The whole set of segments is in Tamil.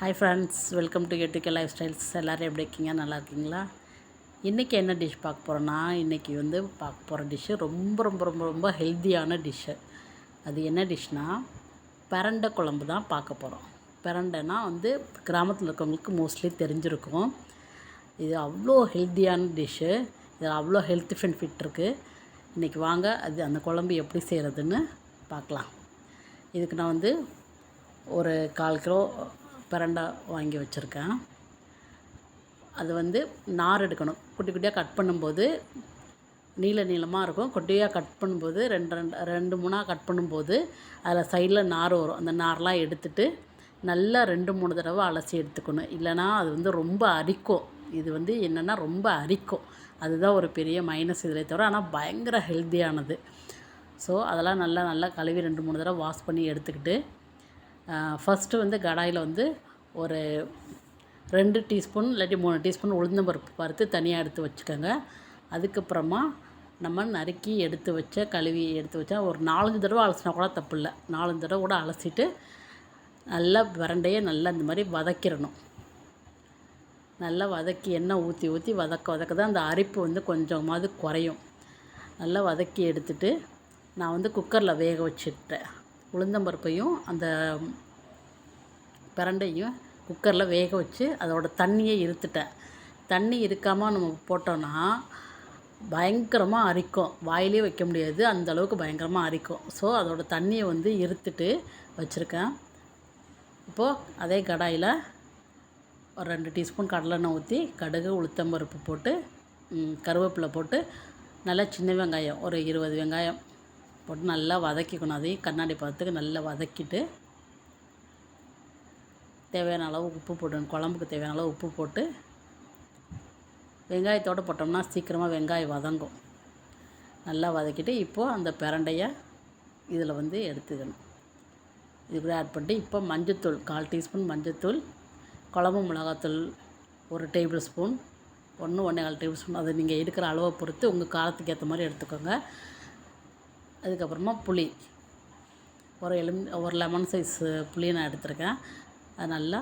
ஹாய் ஃப்ரெண்ட்ஸ் வெல்கம் டு எட்டுக்கே லைஃப் ஸ்டைல்ஸ் எல்லோரும் எப்படி இருக்கீங்க? நல்லா இருக்கீங்களா? இன்றைக்கி என்ன டிஷ் பார்க்க போகிறோன்னா இன்றைக்கி வந்து பார்க்க போகிற டிஷ்ஷு ரொம்ப ரொம்ப ரொம்ப ரொம்ப ஹெல்த்தியான டிஷ்ஷு அது என்ன டிஷ்னால் பிரண்டை குழம்பு தான் பார்க்க போகிறோம் பிரண்டைனா வந்து கிராமத்தில் இருக்கவங்களுக்கு மோஸ்ட்லி தெரிஞ்சிருக்கும். இது அவ்வளோ ஹெல்த்தியான டிஷ்ஷு இது அவ்வளோ ஹெல்த் பெனிஃபிட் இருக்குது இன்றைக்கி வாங்க அது அந்த குழம்பு எப்படி செய்கிறதுன்னு பார்க்கலாம். இதுக்கு நான் வந்து ஒரு கால் கிலோ பிரண்டா வாங்கி வச்சுருக்கேன். அது வந்து நார் எடுக்கணும். குட்டி குட்டியாக கட் பண்ணும்போது நீள நீளமாக இருக்கும். குட்டியாக கட் பண்ணும்போது ரெண்டு ரெண்டு ரெண்டு மூணாக கட் பண்ணும்போது அதில் சைடில் நார் வரும். அந்த நார்லாம் எடுத்துட்டு நல்லா ரெண்டு மூணு தடவை அலசி எடுத்துக்கணும். இல்லைனா அது வந்து ரொம்ப அரிக்கும். இது வந்து என்னென்னா ரொம்ப அரிக்கும். அதுதான் ஒரு பெரிய மைனஸ் இதில் தவிர ஆனால் பயங்கர ஹெல்த்தியானது ஸோ அதெல்லாம் நல்லா நல்லா கழுவி ரெண்டு மூணு தடவை வாஷ் பண்ணி எடுத்துக்கிட்டு ஃபஸ்ட்டு வந்து கடாயில் வந்து ஒரு ரெண்டு டீஸ்பூன் இல்லாட்டி மூணு டீஸ்பூன் உளுந்தம்பருப்பு பருத்து தனியாக எடுத்து வச்சுக்கோங்க. அதுக்கப்புறமா நம்ம நறுக்கி எடுத்து வச்ச கழுவி எடுத்து வச்சா ஒரு நாலஞ்சு தடவை அலசினா கூட தப்பு இல்லை. நாலஞ்சு தடவை கூட அலசிட்டு நல்லா விரண்டையை நல்லா இந்த மாதிரி வதக்கிடணும். நல்லா வதக்கி எண்ணெய் ஊற்றி ஊற்றி வதக்க வதக்க தான் அந்த அரிப்பு வந்து கொஞ்சமாவது குறையும். நல்லா வதக்கி எடுத்துட்டு நான் வந்து குக்கரில் வேக வச்சுட்டேன். உளுந்தம்பருப்பையும் அந்த பிரண்டையும் குக்கரில் வேக வச்சு அதோடய தண்ணியை இருத்துட்டேன். தண்ணி இருக்காமல் நம்ம போட்டோன்னா பயங்கரமாக அரிக்கும். வாயிலே வைக்க முடியாது. அந்த அளவுக்கு பயங்கரமாக அரிக்கும். ஸோ அதோடய தண்ணியை வந்து இருத்துட்டு வச்சுருக்கேன். இப்போது அதே கடாயில் ஒரு ரெண்டு டீஸ்பூன் கடலெண்ணெய் ஊற்றி கடுகு உளுத்தம்பருப்பு போட்டு கருவேப்பிலை போட்டு நல்லா சின்ன வெங்காயம் ஒரு இருபது வெங்காயம். போட்டு நல்லா வதக்கிக்கணும். அதையும் கண்ணாடி பதத்துக்கு நல்லா வதக்கிட்டு தேவையான அளவு உப்பு போட்டு குழம்புக்கு தேவையான அளவு உப்பு போட்டு வெங்காயத்தோடு போட்டோம்னா சீக்கிரமாக வெங்காயம் வதங்கும். நல்லா வதக்கிட்டு இப்போது அந்த பிரண்டையை இதில் வந்து எடுத்துக்கணும். இது கூட ஆட் பண்ணிட்டு இப்போ மஞ்சத்தூள் கால் டீஸ்பூன் மஞ்சத்தூள் குழம்பு மிளகாத்தூள் ஒரு டேபிள் ஸ்பூன் ஒன்று ஒன்றே கால் டேபிள் ஸ்பூன். அது நீங்கள் எடுக்கிற அளவை பொறுத்து உங்கள் காலத்துக்கு ஏற்ற மாதிரி எடுத்துக்கோங்க. அதுக்கப்புறமா புளி. ஒரு எலும் ஒரு லெமன் சைஸ் புளியை நான் எடுத்திருக்கேன். அது நல்லா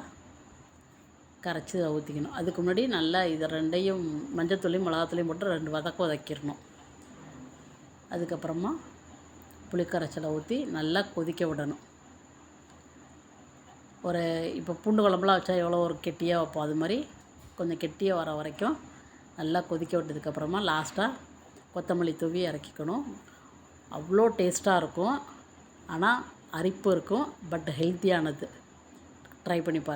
கரைச்சி ஊற்றிக்கணும் அதுக்கு முன்னாடி நல்லா இதை ரெண்டையும் மஞ்சத்தூளையும் மிளகாத்தூளையும் போட்டு ரெண்டு வதக்க வதக்கிடணும். அதுக்கப்புறமா புளிக்கரைச்சலை ஊற்றி நல்லா கொதிக்க விடணும். ஒரு இப்போ பூண்டு குழம்புலாம் வச்சா எவ்வளோ ஒரு கெட்டியாக வைப்போம். அது மாதிரி கொஞ்சம் கெட்டியாக வர வரைக்கும் நல்லா கொதிக்க விட்டதுக்கப்புறமா லாஸ்ட்டாக கொத்தமல்லி தூவி இறக்கிக்கணும். அவ்வளோ டேஸ்ட்டாக இருக்கும். ஆனால் அரிப்பு இருக்கும் பட் ஹெல்த்தியானது. ட்ரை பண்ணி பாருங்கள்